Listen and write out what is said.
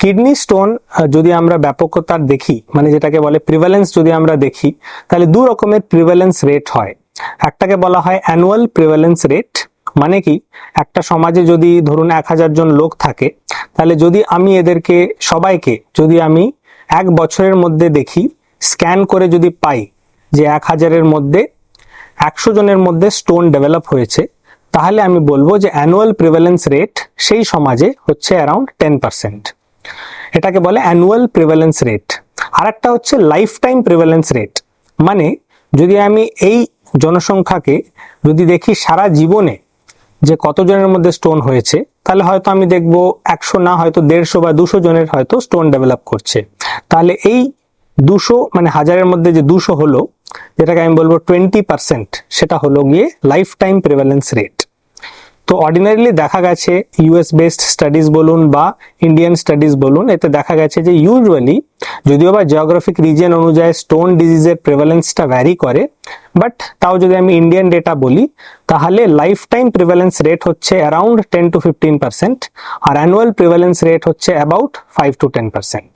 Kidney stone যদি আমরা ব্যাপকতার দেখি মানে যেটাকে বলে প্রিভ্যালেন্স যদি আমরা দেখি, তাহলে দু রকমের প্রিভ্যালেন্স রেট হয়। একটাকে বলা হয় অ্যানুয়াল প্রিভ্যালেন্স রেট মানে কি? একটা সমাজে যদি ধরুন এক হাজার জন লোক থাকে, তাহলে যদি আমি এদেরকে, সবাইকে যদি আমি এক বছরের মধ্যে দেখি স্ক্যান করে যদি পাই যে এক হাজারের মধ্যে একশো জনের মধ্যে স্টোন ডেভেলপ হয়েছে, তাহলে আমি বলব যে অ্যানুয়াল প্রিভ্যালেন্স রেট সেই সমাজে হচ্ছে অ্যারাউন্ড টেন পার্সেন্ট এটাকে বলে অ্যানুয়াল প্রিভ্যালেন্স রেট আর একটা হচ্ছে লাইফ টাইম প্রিভ্যালেন্স রেট মানে যদি আমি এই জনসংখ্যাকে যদি দেখি সারা জীবনে যে কতজনের মধ্যে স্টোন হয়েছে, তাহলে হয়তো আমি দেখব একশো না, হয়তো দেড়শো বা দুশো জনের হয়তো স্টোন ডেভেলপ করছে। তাহলে এই দুশো মানে হাজারের মধ্যে যে দুশো হলো, যেটাকে আমি বলব টোয়েন্টি পার্সেন্ট সেটা হলো গিয়ে লাইফ টাইম প্রিভ্যালেন্স রেট তো অর্ডিনারিলি দেখা গেছে ইউএস বেসড স্টাডিজ বলুন বা ইন্ডিয়ান স্টাডিজ বলুন, এতে দেখা গেছে যে ইউজুয়ালি যদিও বা জিওগ্রাফিক রিজিয়ন অনুযায়ী স্টোন ডিজিজের প্রেভালেন্সটা ভ্যারি করে বাট তাও যদি আমি ইন্ডিয়ান ডেটা বলি, তাহলে লাইফ টাইম প্রিভ্যালেন্স রেট হচ্ছে around ten to fifteen percent R annual prevalence rate হচ্ছে about five to ten percent